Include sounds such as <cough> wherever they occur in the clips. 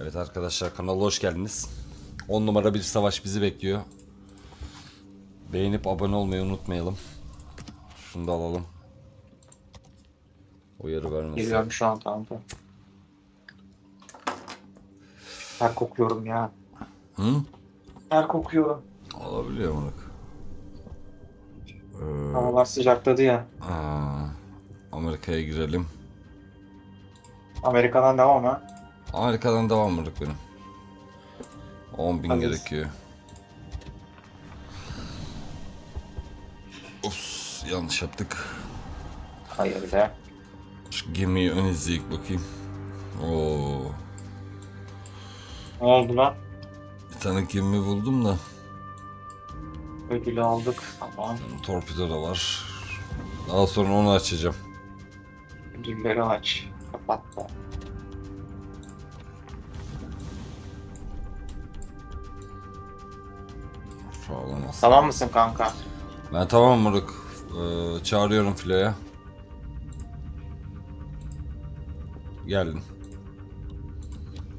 Evet arkadaşlar kanala hoş geldiniz. 10 numara bir savaş bizi bekliyor. Beğenip abone olmayı unutmayalım. Şunu da alalım. Uyarı vermesin. Geliyorum şu an kanka. Ter kokuyorum ya. Hı? Ter kokuyorum. Olabiliyor mu? Ee, Havalar sıcakladı ya. aa, Amerika'ya girelim. Amerika'dan devam ha. Amerika'dan devam mırık benim. 10 bin Hadi. gerekiyor. Ups yanlış yaptık. Hayır be. Şu gemiyi ön izleyip bakayım. Oo, Ne oldu lan? bir tane gemi buldum da Ödülü aldık. Tamam. torpido da var. Daha sonra onu açacağım. Ödülleri aç. Kapat da. Sağlamaz. Tamam mısın kanka? Ben tamam Mırık. Ee, çağırıyorum filoya. Geldin.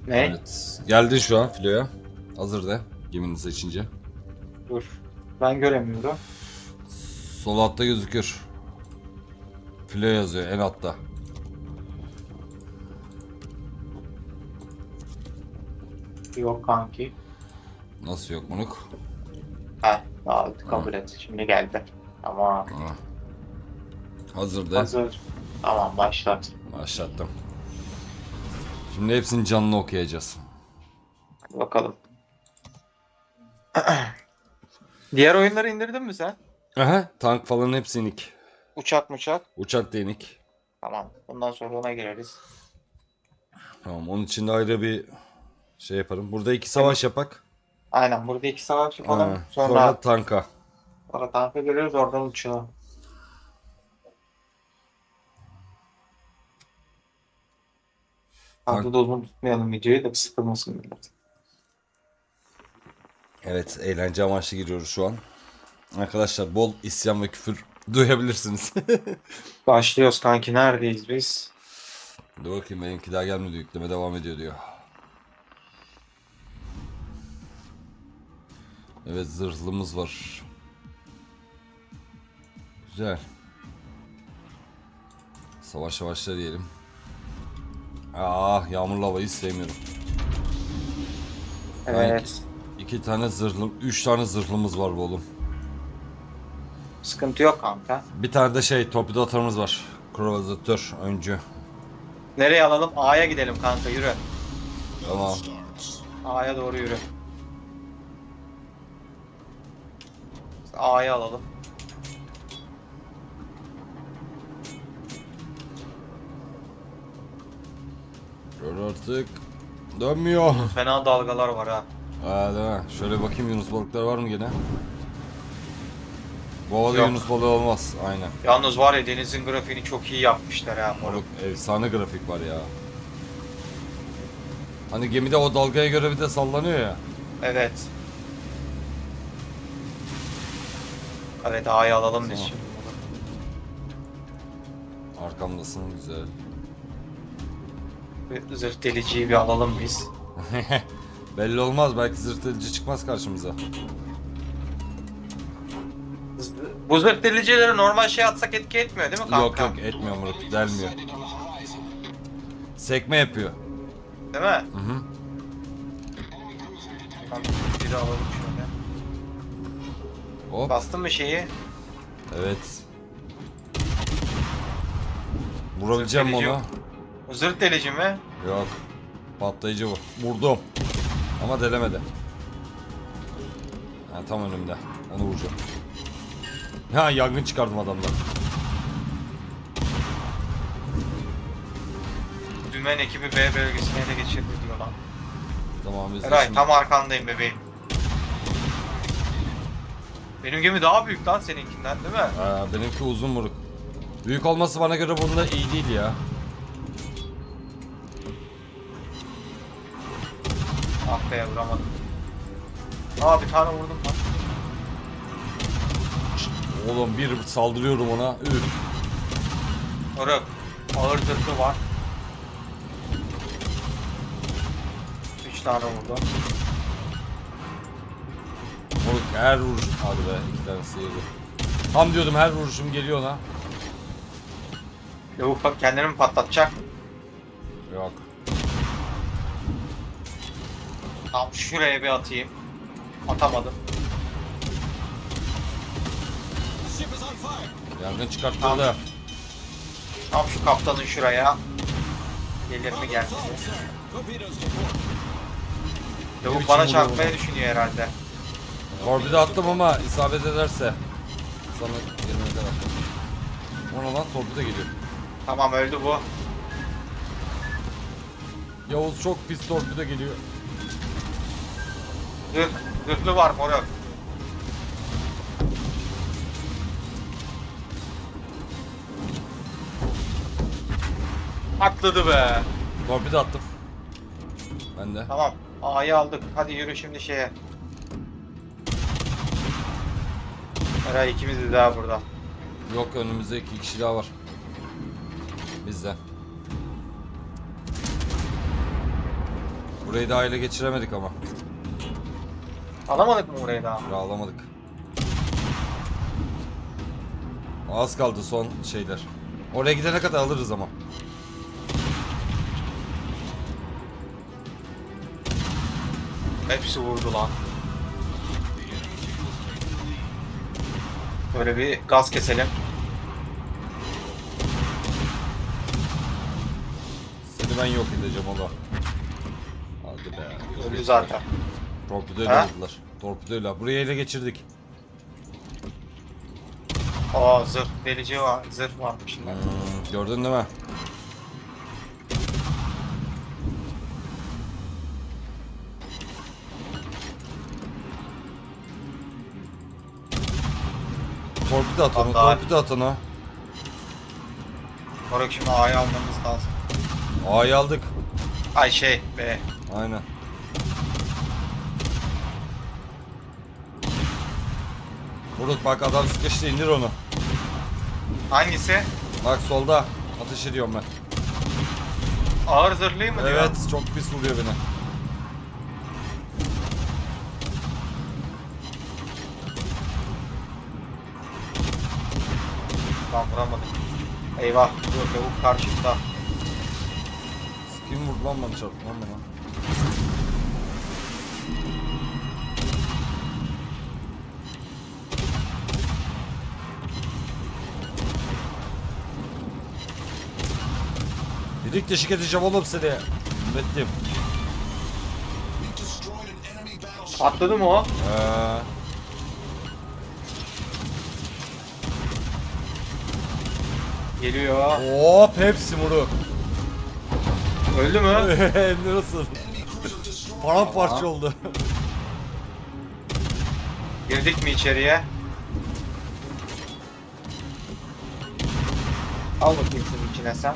Ne? Evet. Geldin şu an filoya. Hazır de. Gemini seçince. Dur. Ben göremiyorum. Sol altta gözükür. Filo yazıyor en altta. Yok kanki. Nasıl yok Mırık? Aldı kabul et. Şimdi geldi. Tamam. Ha. Hazır de. Hazır. Tamam başlat. Başlattım. Şimdi hepsini canlı okuyacağız. Bakalım. <clears throat> Diğer oyunları indirdin mi sen? Aha, tank falan hepsi inik. Uçak muçak. Uçak da inik. Tamam. Bundan sonra ona gireriz. Tamam onun için de ayrı bir şey yaparım. Burada iki savaş yapak. Aynen burada iki savaş yapalım. Ha, sonra sonra sonra, tanka. tanka geliyoruz oradan uçağa. Fazla da uzun tutmayalım videoyu da sıkılmasın millet. Evet eğlence amaçlı giriyoruz şu an. Arkadaşlar bol isyan ve küfür <laughs> duyabilirsiniz. <laughs> Başlıyoruz kanki neredeyiz biz? Dur bakayım benimki daha gelmedi yükleme devam ediyor diyor. Evet zırhlımız var. Güzel. Savaş savaşlar diyelim. Ah yağmurlu havayı sevmiyorum. Evet. İki tane zırhlım, üç tane zırhlımız var bu oğlum. Sıkıntı yok kanka. Bir tane de şey torpido atarımız var. Kruvazatör öncü. Nereye alalım? A'ya gidelim kanka yürü. Tamam. A'ya doğru yürü. A'ya alalım. Gör artık. Dönmüyor. Fena dalgalar var ha. Ha değil mi? Şöyle bakayım Yunus balıkları var mı gene? Bu havada Yok. Yunus balığı olmaz. Aynen. Yalnız var ya denizin grafiğini çok iyi yapmışlar ha moruk. Balık efsane grafik var ya. Hani gemide o dalgaya göre bir de sallanıyor ya. Evet. Evet A'yı alalım biz Tamam. şimdi. Arkamdasın güzel. Bir Zırh deliciyi bir alalım biz. <laughs> Belli olmaz belki zırtılıcı çıkmaz karşımıza. Z- Bu zırh delicileri normal şey atsak etki etmiyor değil mi kanka? Yok yok etmiyor Murat delmiyor. Sekme yapıyor. Değil mi? Hı hı. Kanka biri alalım şöyle. Hop. Bastın mı şeyi? Evet. Vurabileceğim mi Zırtlayıcı onu? Bu zırh delici mi? Yok. Patlayıcı bu. Vurdum. Ama delemedi. Ha, tam önümde. Onu vuracağım. Ha yangın çıkardım adamdan. Dümen ekibi B bölgesine ele geçirdi diyor lan. Tamam biz de Eray şimdi- tam arkandayım bebeğim. Benim gemi daha büyük lan seninkinden değil mi? Ha, benimki uzun vuruk. Büyük olması bana göre bunda iyi değil ya. Ah be vuramadım. Aa bir tane vurdum lan. Oğlum bir saldırıyorum ona. Üf. Moruk ağır zırhı var. 3 tane vurdu. Her vuruş... Hadi be iki tane sıyırdı. Tam diyordum her vuruşum geliyor lan. Lavuk bak kendini mi patlatacak? Yok. Tam şuraya bir atayım. Atamadım. Yangın çıkarttırdı. Tam şu kaptanın şuraya. Gelir mi gelmez Lavuk bana çarpmayı düşünüyor herhalde. Torpido attım ama isabet ederse. Sana yerine de bak. Ona lan torpido geliyor. Tamam öldü bu. Yavuz çok pis torpido geliyor. Zırh, zırhlı var moruk. Atladı be. Torpido attım. Ben de. Tamam. A'yı aldık. Hadi yürü şimdi şeye. Eray ikimiz de daha burada. Yok önümüzde iki kişi daha var. Bizden. Burayı daha ele geçiremedik ama. Alamadık mı burayı daha? Alamadık. Az kaldı son şeyler. Oraya gidene kadar alırız ama. Hepsi vurdu lan. Böyle bir gaz keselim. Seni ben yok edeceğim ola. Hadi be. Öldü zaten. Torpidoyla Ha? aldılar. Torpidoyla. Burayı ele geçirdik. Aa zırh delici var. Zırh varmış. Hmm, gördün değil mi? Torpido at onu, Hatta- torpido at onu. Moruk şimdi A'yı almamız lazım. A'yı aldık. Ay şey B. Aynen. Buruk bak adam sıkıştı indir onu. Hangisi? Bak solda. Ateş ediyorum ben. Ağır zırhlıyım mı diyor? Evet çok pis vuruyor beni. Lan vuramadım. Eyvah dur lavuk karşımda. Kim vurdu lan bana çarptı lan bana. Dedik deşik edeceğim oğlum seni. Ümettim. Atladı mı o? Ee, Geliyor. hop hepsi muruk. Öldü mü? <laughs> Hem de nasıl? Paramparça oldu. Girdik mi içeriye? Al bakayım şunun içine sen.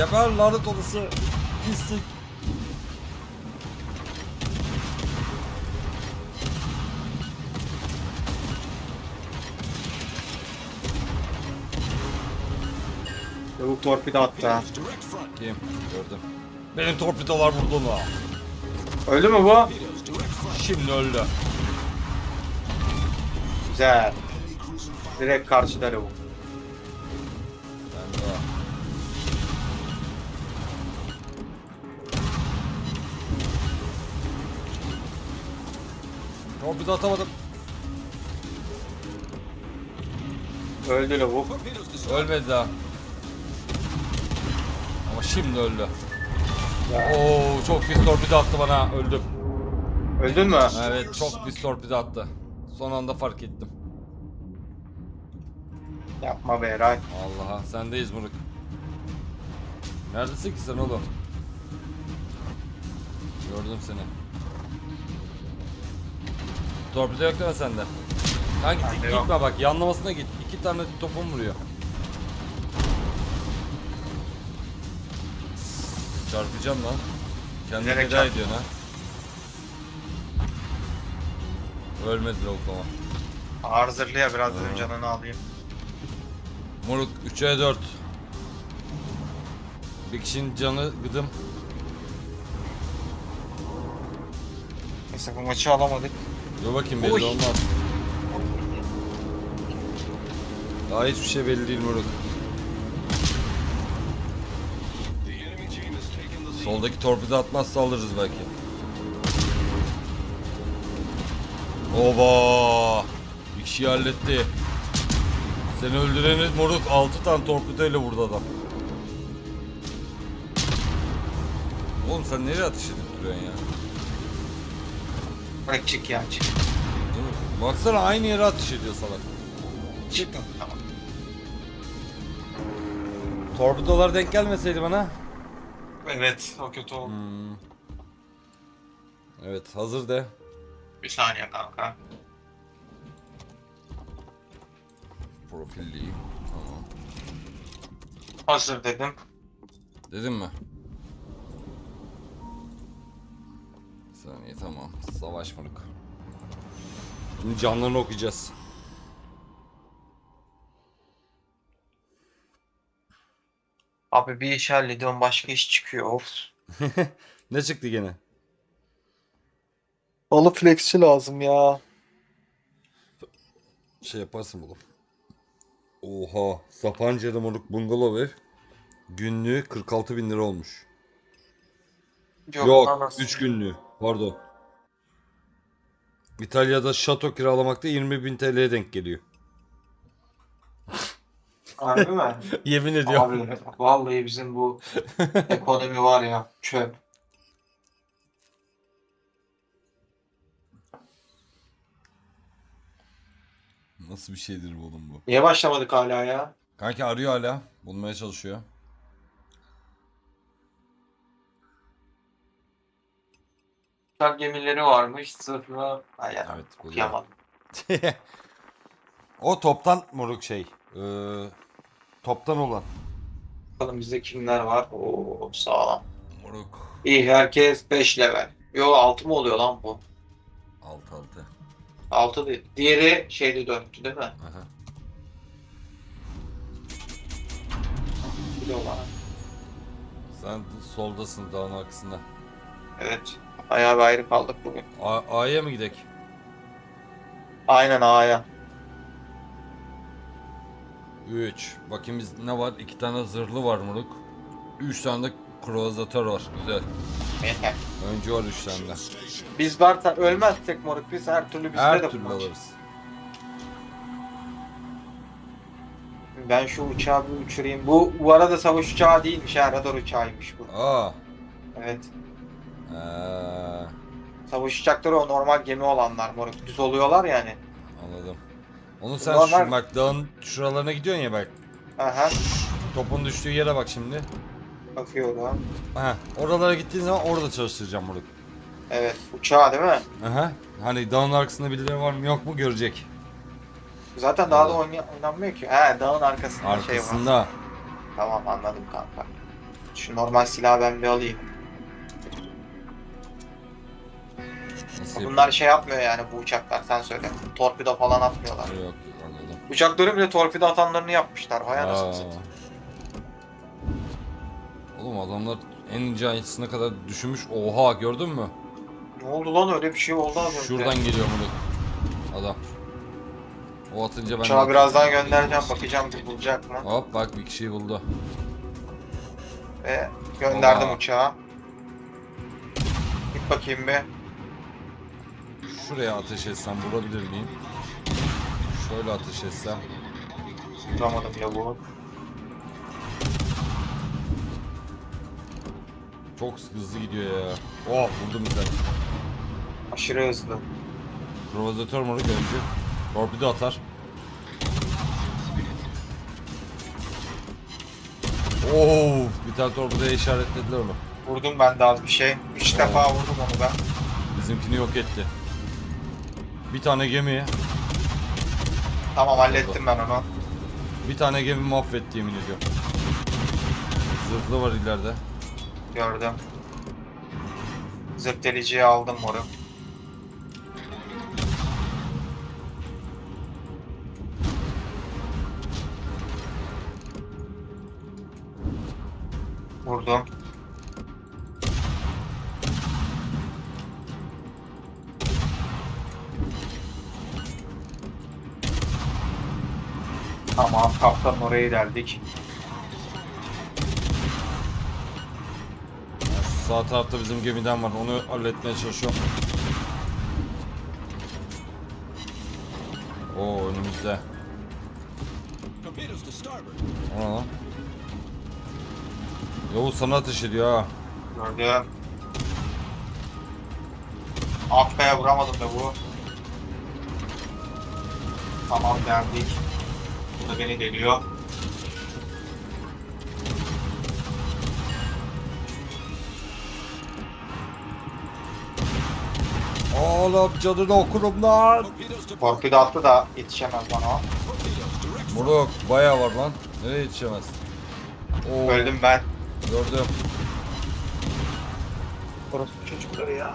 Geber lanet olası. Pislik. Lavuk torpido attı ha. Kim? Gördüm. Benim torpidolar vurdu onu. Öldü mü bu? Şimdi öldü. Güzel. Direkt karşıda lavuk. Torpido atamadım. Öldü lavuk. Ölmedi daha. Ama şimdi öldü. Oo çok pis torpido attı bana. Öldüm. Öldün mü? Evet çok pis torpido attı. Son anda fark ettim. Yapma be Eray. Allah'a sendeyiz Muruk. Neredesin ki sen oğlum? Gördüm seni. Torpido yok değil mi sende? Kanki Bende gitme yok. bak yanlamasına git. İki tane topum vuruyor. Çarpacağım lan. Kendini Bilerek feda çarp. ediyorsun ha. Ölmedi loklama. Ağır zırhlı ya biraz dedim canını alayım. Moruk 3'e 4. Bir kişinin canı gıdım. Neyse bu maçı alamadık. Dur bakayım belli Oy. olmaz. Daha hiçbir şey belli değil Moruk. Soldaki torpido atmazsa alırız belki. Oba! Bir kişiyi halletti. Seni öldüreni moruk 6 tane torpido ile vurdu adam. Oğlum sen nereye ateş edip duruyorsun ya? Bırak çık ya çık. Dur, Baksana aynı yere ateş ediyor salak. Çıktım tamam. Torpidolar denk gelmeseydi bana. Evet o kötü oldu. Hmm. Evet hazır de. Bir saniye kanka. Profilliyim. Tamam. Hazır dedim. Dedim mi? Saniye tamam. Savaş moruk. Şimdi canlarını okuyacağız. Abi bir iş hallediyorum başka iş çıkıyor of. <laughs> ne çıktı gene? Balı flexçi lazım ya. Şey yaparsın oğlum. Oha. Sapanca'da moruk bungalov ev. Günlüğü 46 bin lira olmuş. Yok, anasını. 3 günlüğü. Pardon. İtalya'da şato kiralamakta 20 bin TL'ye denk geliyor. Harbi mi? <laughs> Yemin ediyorum. Abi vallahi bizim bu ekonomi var ya çöp. Nasıl bir şeydir bu oğlum bu? Niye başlamadık hala ya? Kanki arıyor hala. Bulmaya çalışıyor. Uçak gemileri varmış sırfına. Ay ya, Evet. buluyor. okuyamadım. <laughs> o toptan moruk şey. Ee, toptan olan. Bakalım bizde kimler var? Oo sağlam. Moruk. İyi herkes 5 level. Yo 6 mı oluyor lan bu? 6 6. 6 değil. Diğeri şeyde 4'tü değil mi? Aha. Biliyorum bana. Sen soldasın dağın arkasında. Evet. Bayağı bir ayrı kaldık bugün. A- A'ya mı gidek? Aynen A'ya. 3. Bakayım biz ne var? 2 tane zırhlı var moruk. 3 tane de kruvazatör var. Güzel. Yeter. Önce var 3 tane de. Biz varsa ölmezsek moruk biz her türlü bizde Her de türlü bu maç. alırız. Ben şu uçağı bir uçurayım. Bu bu arada savaş uçağı değilmiş ha radar uçağıymış bu. Aa. Evet. Ee, Savaş uçakları o normal gemi olanlar moruk. Düz oluyorlar yani. anladım. Onu sen Normal- şu bak dağın şuralarına gidiyorsun ya bak. Aha. Topun düştüğü yere bak şimdi. Bakıyorum. Aha. Oralara gittiğin zaman orada çalıştıracağım moruk. Evet. Uçağı değil mi? Aha. Hani dağın arkasında birileri var mı yok mu görecek. Zaten daha da oynanmıyor ki. He dağın arkasında şey var. Arkasında. Tamam anladım kanka. Şu normal silahı ben bir alayım. Bunlar şey yapmıyor yani bu uçaklar sen söyle. Torpido falan atmıyorlar. Yok anladım. Uçakları bile torpido atanlarını yapmışlar. Vay anasını satayım. Oğlum adamlar en ince ayrıntısına kadar düşünmüş. Oha gördün mü? Ne oldu lan öyle bir şey oldu az önce. Şuradan geliyor moruk. Adam. O atınca ben Uçağı birazdan göndereceğim bakacağım bir bulacak mı? Hop bak bir kişiyi buldu. Ve gönderdim Oha. uçağı. Git bakayım bir. Şuraya ateş etsem vurabilir miyim? Şöyle ateş etsem. Vuramadım ya bu. Çok hızlı gidiyor ya. Oh vurdum bir tane. Aşırı hızlı. Provokatör moruk önce. Torpido atar. Oo, bir tane torpidoya işaretlediler onu. Vurdum ben de az bir şey. Üç Oo. defa vurdum onu ben. Bizimkini yok etti. Bir tane gemiye. Tamam hallettim ben onu. Bir tane gemi mahvetti yemin ediyorum. Zırhlı var ileride. Gördüm. Zırhdeliciyi aldım morum. Vurdum. Kaptanın oraya geldik. Sağ tarafta bizim gemiden var. Onu halletmeye çalışıyorum. Oo önümüzde. O ne lan? Yavuz sana ateş ediyor ha. Gördüm. Arkaya vuramadım da bu. Tamam geldik. Da beni deliyor. Oğlum canını okurum lan. Torpido attı da yetişemez bana o. Moruk bayağı var lan. Nereye yetişemez? Oo, Öldüm ben. Gördüm. Orası çocukları ya.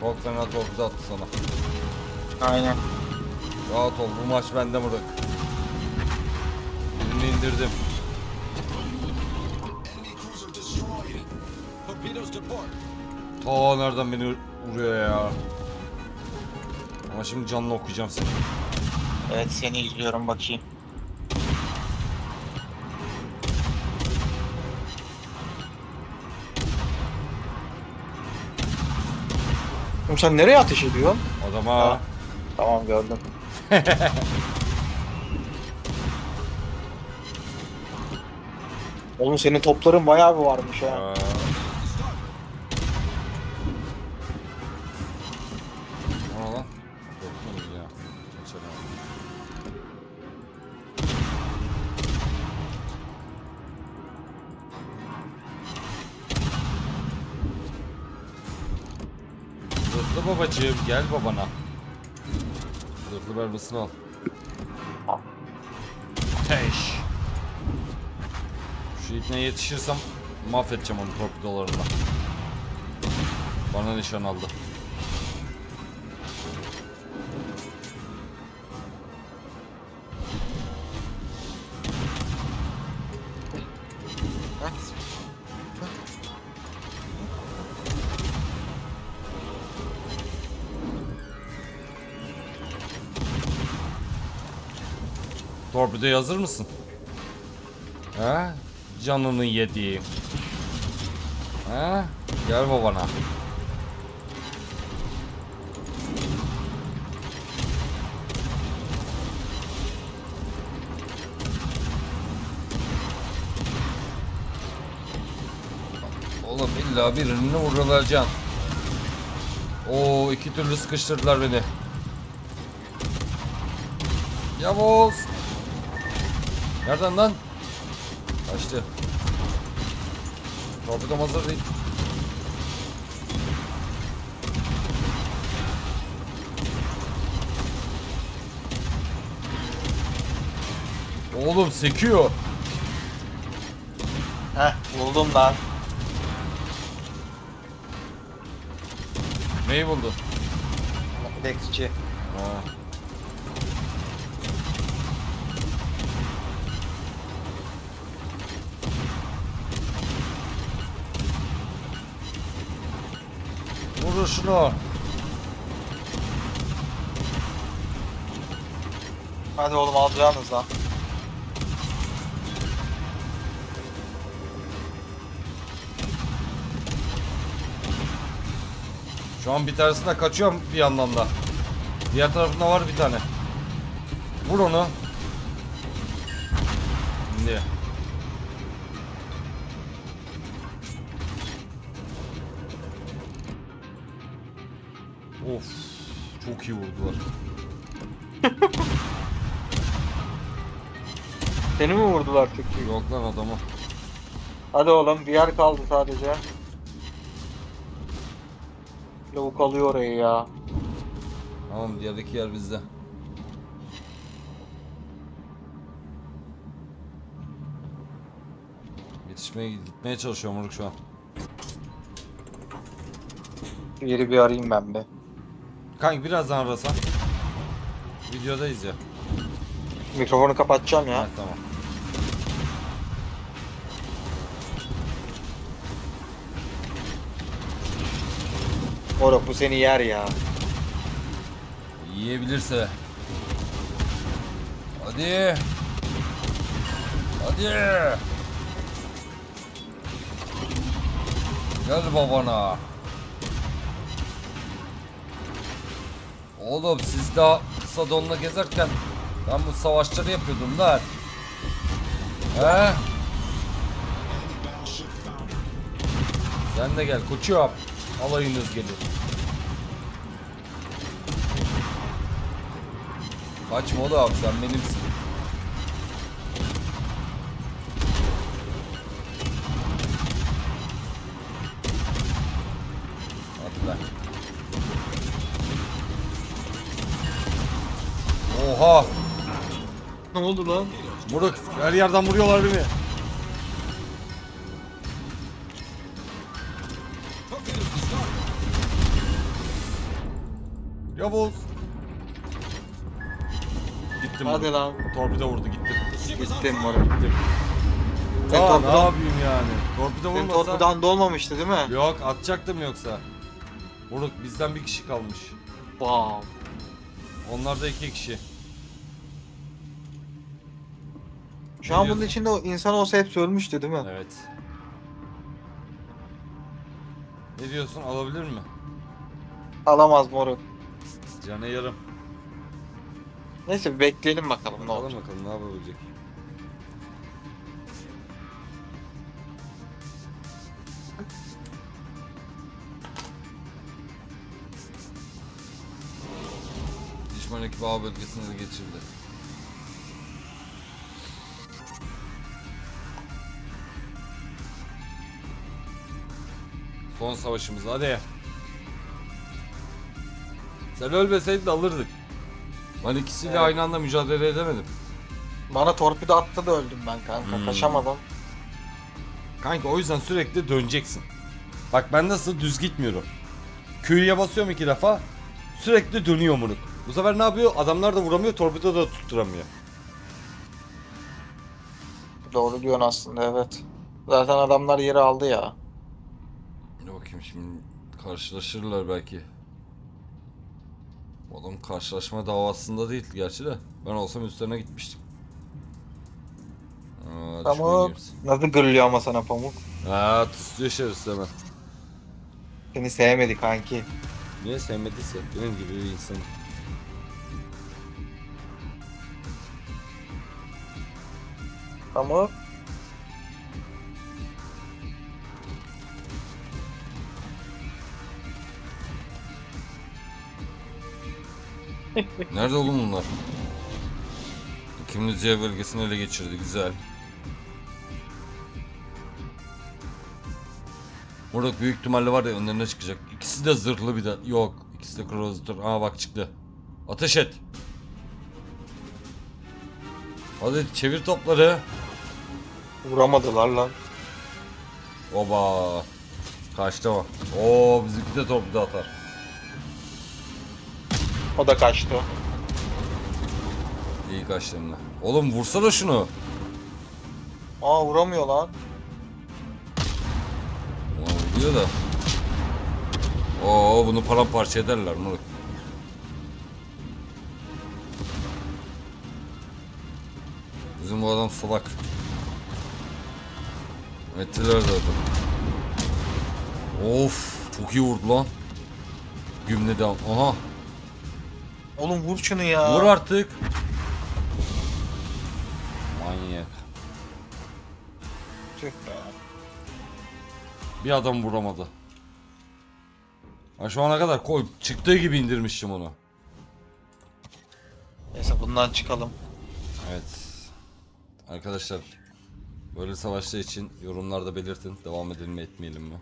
Çok fena torpil attı sana. Aynen. Rahat ol bu maç bende Moruk. Birini indirdim. Ta nereden beni vuruyor ya. Ama şimdi canlı okuyacağım seni. Evet seni izliyorum bakayım. Oğlum sen nereye ateş ediyorsun? Adama Ha. Tamam gördüm. <laughs> Oğlum senin topların bayağı bir varmış ha. Aa, O ne lan? Korktunuz ya. Geçelim. Zırhlı babacığım gel babana. Zırhlı mermisini al. Ateş. İpne yetişirsem mahvedeceğim onu torpidolarımla. Bana nişan aldı. Torpidoya hazır mısın? He? Canını yediğim. He? Gel babana. Oğlum illa birini vurulacaksın. Oo iki türlü sıkıştırdılar beni. Yavuz. Nereden lan? Torpidom hazır değil. Oğlum sekiyor. Heh buldum lan. Neyi buldun? Bekçi. Ha. Vur şunu. Hadi oğlum alacağınız lan. Şu an bir tanesine kaçıyorum bir yandan da. Diğer tarafında var bir tane. Vur onu. Şimdi. Of. Çok iyi vurdular. <laughs> Seni mi vurdular çünkü? Yok lan adamı. Hadi oğlum bir yer kaldı sadece. Lavuk alıyor orayı ya. Tamam diğerdeki yer bizde. Yetişmeye gitmeye çalışıyorum Moruk şu an. Yeri bir arayayım ben be. Kanka birazdan arasam. Videodayız ya. Mikrofonu kapatacağım ya. Ha, tamam. Moruk bu seni yer ya. Yiyebilirse. Hadi. Hadi. Gel babana. Oğlum siz daha kısa donla gezerken ben bu savaşları yapıyordum lan. He? Sen de gel koçum. Alayınız gelir. Kaçma oğlum sen benimsin. Oha! Ne oldu lan? Moruk her yerden vuruyorlar beni. Yavuz. Gittim Hadi lan. Torpido vurdu gittim. Gittim moruk. Gittim. Sen Aa, ne torpidan, yapayım yani? Torpido senin vurmasa... torpidan dolmamıştı değil mi? Yok atacaktım yoksa. Moruk bizden bir kişi kalmış. Bam. Onlar da iki kişi. Şu an bunun içinde o insan olsa hepsi ölmüştü değil mi? Evet. Ne diyorsun alabilir mi? Alamaz moruk. Canı yarım. Neyse bir bekleyelim bakalım ne Bakalım olacak. bakalım ne yapabilecek. Düşman ekibi A bölgesine geçirdi. Son savaşımız hadi. Sen ölmeseydin alırdık. Ben ikisiyle Evet. aynı anda mücadele edemedim. Bana torpido attı da öldüm ben kanka. Hmm. Kaçamadım. Kanka o yüzden sürekli döneceksin. Bak ben nasıl düz gitmiyorum. Q'ya basıyorum iki defa. Sürekli dönüyor muruk. Bu sefer ne yapıyor? Adamlar da vuramıyor, torpido da tutturamıyor. Doğru diyorsun aslında evet. Zaten adamlar yeri aldı ya. Bakayım şimdi karşılaşırlar belki. Adam karşılaşma davasında değil gerçi de. Ben olsam üstlerine gitmiştim. Aa, gemisi. Nasıl gırlıyor ama sana pamuk. Ha tutuyor şerefsiz hemen. Seni sevmedi kanki. Niye sevmediyse benim gibi bir insan. Pamuk. Nerede oğlum bunlar? İkimiz C bölgesini ele geçirdi. Güzel. Burada büyük ihtimalle var ya önlerine çıkacak. İkisi de zırhlı bir de. Yok. İkisi de cruiser. Aa bak çıktı. Ateş et. Hadi çevir topları. Vuramadılar lan. Oba. Kaçtı o. Oo bizimki de torpido atar. O da kaçtı. İyi kaçtığında. Oğlum vursana şunu. Aa vuramıyor lan. Ulan vuruyor da. Oo bunu paramparça ederler moruk. Bizim bu adam salak. Ettiler zaten. Of çok iyi vurdu lan. Gümle devam. Aha Oğlum vur şunu ya. vur artık. Manyak. Tüh be. Bir adam vuramadı. Ha şu ana kadar koy çıktığı gibi indirmiştim onu. Neyse bundan çıkalım. Evet. Arkadaşlar böyle savaşlar için yorumlarda belirtin. Devam edelim mi etmeyelim mi?